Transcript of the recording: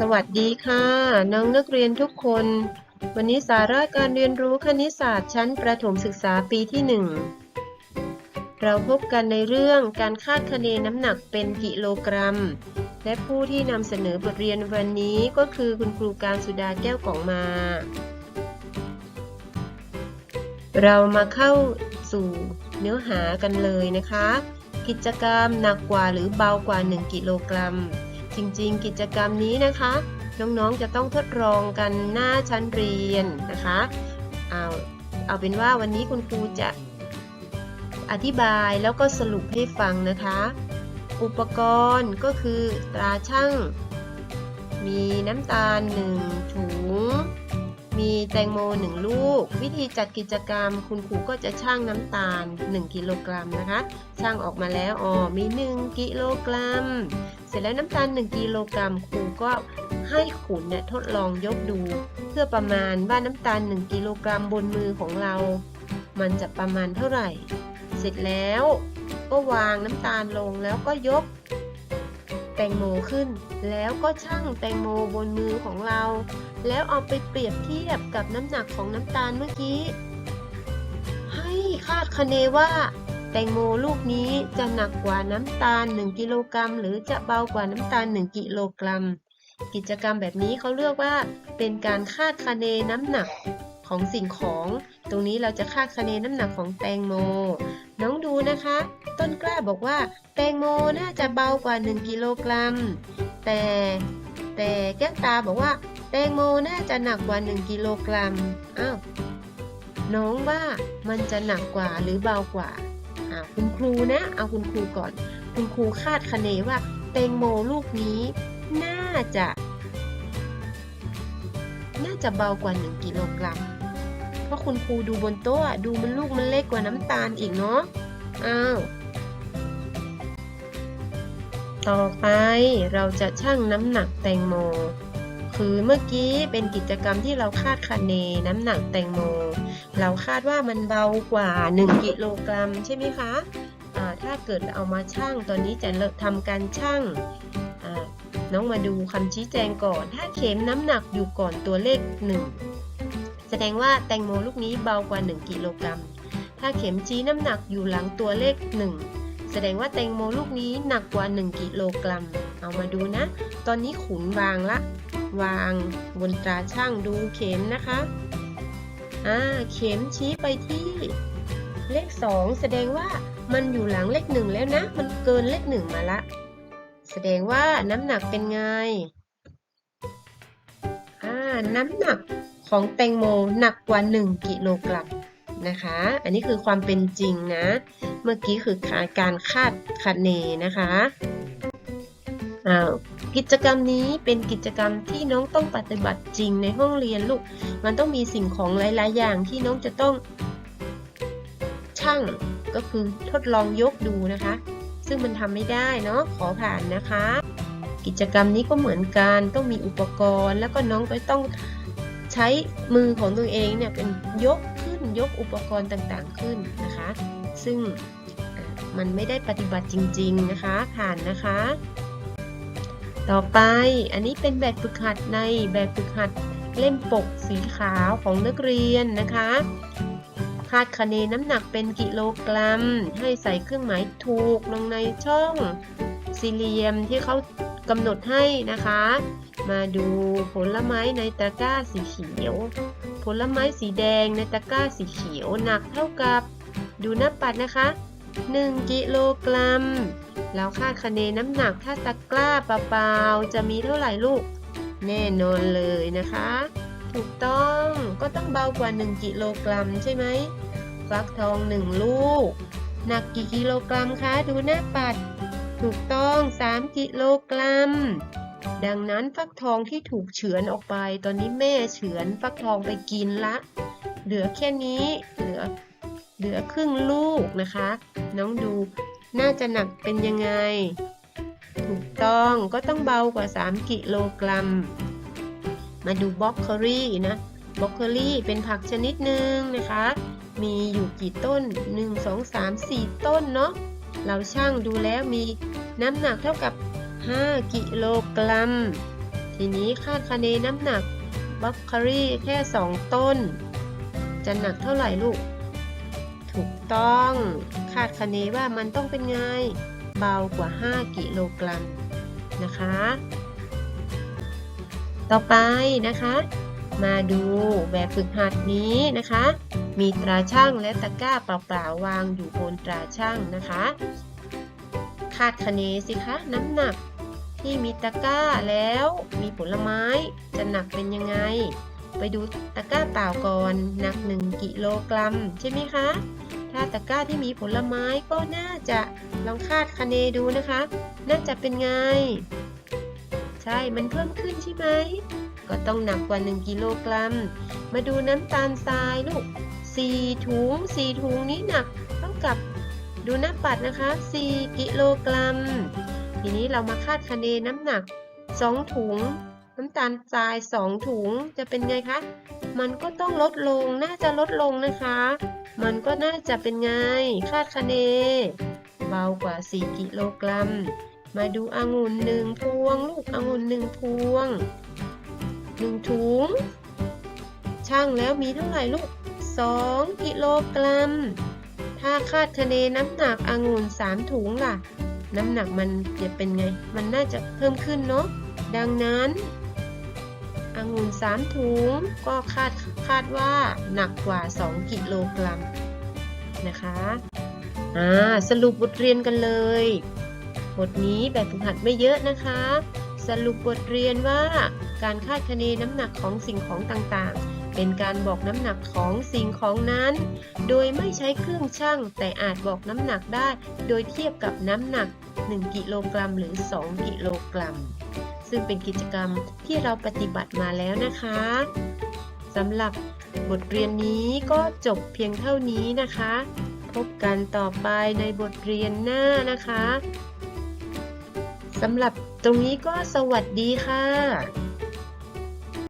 สวัสดีค่ะ น้องนักเรียนทุกคน วันนี้สาระการเรียนรู้คณิตศาสตร์ชั้นประถมศึกษาปีที่ 1 เราพบกันในเรื่องการคาดคะเนน้ำหนักเป็นกิโลกรัม และผู้ที่นำเสนอบทเรียนวันนี้ก็คือคุณครูการสุดาแก้วกล่องมา เรามาเข้าสู่เนื้อหากันเลยนะคะ กิจกรรมหนักกว่าหรือเบากว่า 1 กิโลกรัม จริงๆ กิจกรรมนี้นะคะ น้องๆจะต้องทดลองกันหน้าชั้นเรียนนะคะเอาเอาเป็นว่าวันนี้คุณครูจะอธิบายแล้วก็สรุปให้ฟังนะคะ อุปกรณ์ก็คือตราช่าง มีน้ำตาลหนึ่งถุง มีแตงโม 1 ลูก วิธีจัดกิจกรรม คุณครูก็จะชั่งน้ำตาล 1 กิโลกรัมนะคะช่างออกมาแล้วอ๋อมี 1 กิโลกรัม เสร็จแล้วน้ำตาล 1 กิโลกรัมครูก็ให้ขุนเนี่ยทดลองยกดู เพื่อประมาณว่าน้ำตาล 1 กิโลกรัมบนมือของเรา มันจะประมาณเท่าไหร่ เสร็จแล้วก็วางน้ำตาลลงแล้วก็ยกแตงโมขึ้น แล้วก็ชั่งแตงโมบนมือของเรา แล้วเอาไปเปรียบเทียบกับน้ำหนักของน้ำตาลเมื่อกี้ ให้คาดคะเนว่า แตงโมลูกนี้จะหนักกว่าน้ำตาล 1 กิโลกรัม หรือจะเบากว่าน้ำตาล 1 กิโลกรัม กิจกรรมแบบนี้เขาเรียกว่า เป็นการคาดคะเนน้ำหนักของสิ่งของ ตรงนี้เราจะคาดคะเนน้ำหนักของแตงโม น้องดูนะคะ ต้นกล้าบอกว่า แตงโมน่าจะเบากว่า 1 กิโลกรัม แต่แต่แก้วตาบอกว่า ตงโมน่าจะหนักกว่า 1 กิโลกรัม อ้าว น้องว่ามันจะหนักกว่าหรือเบากว่าอ่าคุณครูนะ เอาคุณครูก่อน คุณครูคาดคะเนว่าแตงโมลูกนี้ น่าจะ น่าจะเบากว่า 1 กิโลกรัม เพราะคุณครูดูบนโต๊ะอะดูมันลูกมันเล็กกว่าน้ำตาลอีกเนาะ อ้าวต่อไปเราจะชั่งน้ำหนักแตงโม คือเมื่อกี้เป็นกิจกรรมที่เราคาดคะเนน้ำหนักแตงโม เราคาดว่ามันเบากว่า 1 กิโลกรัมใช่ไหมคะอ่าถ้าเกิดเอามาชั่งตอนนี้จะทำการชั่งน้องมาดูคำชี้แจงก่อน ถ้าเข็มน้ำหนักอยู่ก่อนตัวเลข 1 แสดงว่าแตงโมลูกนี้เบากว่า 1 กิโลกรัม ถ้าเข็มชี้น้ำหนักอยู่หลังตัวเลข 1 แสดงว่าแตงโมลูกนี้หนักกว่า 1 กิโลกรัม เอามาดูนะ ตอนนี้ขุนวางละ วางบนตราช่างดูเข็มนะคะอ่าเข็มชี้ไปที่เลข 2 แสดงว่ามันอยู่หลังเลข1แล้วนะ มันเกินเลข1มาละ แสดงว่าน้ำหนักเป็นไงอ่าน้ำหนักของแตงโมหนักกว่า 1 กิโลกรัมนะคะ อันนี้คือความเป็นจริงนะ เมื่อกี้คือการคาดคะเนนะคะอ้าว กิจกรรมนี้เป็นกิจกรรมที่น้องต้องปฏิบัติจริงในห้องเรียนลูก มันต้องมีสิ่งของหลาย ๆ อย่างที่น้องจะต้องชั่งก็คือทดลองยกดูนะคะ ซึ่งมันทำไม่ได้เนาะขอผ่านนะคะ กิจกรรมนี้ก็เหมือนกันต้องมีอุปกรณ์ แล้วก็น้องก็ต้องใช้มือของตัวเองเนี่ยเป็นยกขึ้นยกอุปกรณ์ต่างๆขึ้นนะคะ ซึ่งมันไม่ได้ปฏิบัติจริง ๆ นะคะ ผ่านนะคะ ต่อไปอันนี้เป็นแบบฝึกหัดในแบบฝึกหัดเล่มปกสีขาวของนักเรียนนะคะคาดคะเนน้ำหนักเป็นกิโลกรัม ให้ใส่เครื่องหมายถูกลงในช่องสี่เหลี่ยมที่เขากำหนดให้นะคะ มาดูผลไม้ในตะกร้าสีเขียว ผลไม้สีแดงในตะกร้าสีเขียวหนักเท่ากับ ดูหน้าปัดนะคะ 1 กิโลกรัม แล้วคาดคะเนน้ำหนักถ้าตะกร้าเปล่าๆจะมีเท่าไหร่ลูก แน่นอนเลยนะคะ ถูกต้องก็ต้องเบากว่า 1 กิโลกรัมใช่ไหมฟักทอง 1 ลูก หนักกี่กิโลกรัมคะ ดูหน้าปัด ถูกต้อง 3 กิโลกรัม ดังนั้นฟักทองที่ถูกเฉือนออกไป ตอนนี้แม่เฉือนฟักทองไปกินละ เหลือแค่นี้ เหลือเหลือครึ่งลูกนะคะ น้องดู น่าจะหนักเป็นยังไง ถูกต้องก็ต้องเบากว่า 3 กิโลกรัม มาดูบล็อกโคลี่นะบล็อกโคลี่เป็นผักชนิดหนึ่งนะคะ มีอยู่กี่ต้น 1 2 3 4 ต้นเนาะเราช่างดูแล้วมีน้ำหนักเท่ากับ 5 กิโลกรัม ทีนี้คาดคะเนน้ำหนักบล็อกเคอรี่แค่ 2 ต้น จะหนักเท่าไหร่ลูก ถูกต้อง คาดคะเนว่ามันต้องเป็นไง เบากว่า 5 กิโลกรัมนะคะ ต่อไปนะคะ มาดูแบบฝึกหัดนี้นะคะ มีตราช่างและตะกร้าเปล่าๆวางอยู่บนตราช่างนะคะ คาดคะเนสิคะน้ำหนักที่มีตะกร้าแล้วมีผลไม้จะหนักเป็นยังไง ไปดูตะกร้าเปล่าก่อนหนัก 1 กิโลกรัมใช่ไหมคะ ถ้าตะกร้าที่มีผลไม้ก็น่าจะลองคาดคะเนดูนะคะ น่าจะเป็นไง ใช่ มันเพิ่มขึ้นใช่ไหม ก็ต้องหนักกว่า 1 กิโลกรัม มาดูน้ำตาลทรายลูก 4 ถุง 4 ถุงนี้หนักเท่ากับดูหน้าปัดนะคะ 4 กิโลกรัม ทีนี้เรามาคาดคะเนน้ำหนัก 2 ถุงน้ำตาลทราย 2 ถุงจะเป็นไงคะ มันก็ต้องลดลง น่าจะลดลงนะคะ มันก็น่าจะเป็นไง คาดคะเน เบากว่า 4 กิโลกรัม มาดูองุ่นหนึ่งพวง ลูกองุ่นหนึ่งพวงหนึ่งถุง ช่างแล้วมีเท่าไหร่ลูก 2 กิโลกรัม ถ้าคาดคะเนน้ำหนักองุ่น 3 ถุงล่ะ น้ำหนักมันจะเป็นไง มันน่าจะเพิ่มขึ้นเนาะ ดังนั้น องุ่น3ถุงก็คาดคาดว่าหนักกว่า 2 กิโลกรัมนะคะอ่าสรุปบทเรียนกันเลยบทนี้แบบฝึกหัดไม่เยอะนะคะ สรุปบทเรียนว่าการคาดคะเนน้ำหนักของสิ่งของต่างๆ เป็นการบอกน้ำหนักของสิ่งของนั้น โดยไม่ใช้เครื่องชั่ง แต่อาจบอกน้ำหนักได้ โดยเทียบกับน้ำหนัก 1 กิโลกรัมหรือ 2 กิโลกรัม ซึ่งเป็นกิจกรรมที่เราปฏิบัติมาแล้วนะคะสำหรับบทเรียนนี้ก็จบเพียงเท่านี้นะคะ พบกันต่อไปในบทเรียนหน้านะคะสำหรับตรงนี้ก็สวัสดีค่ะ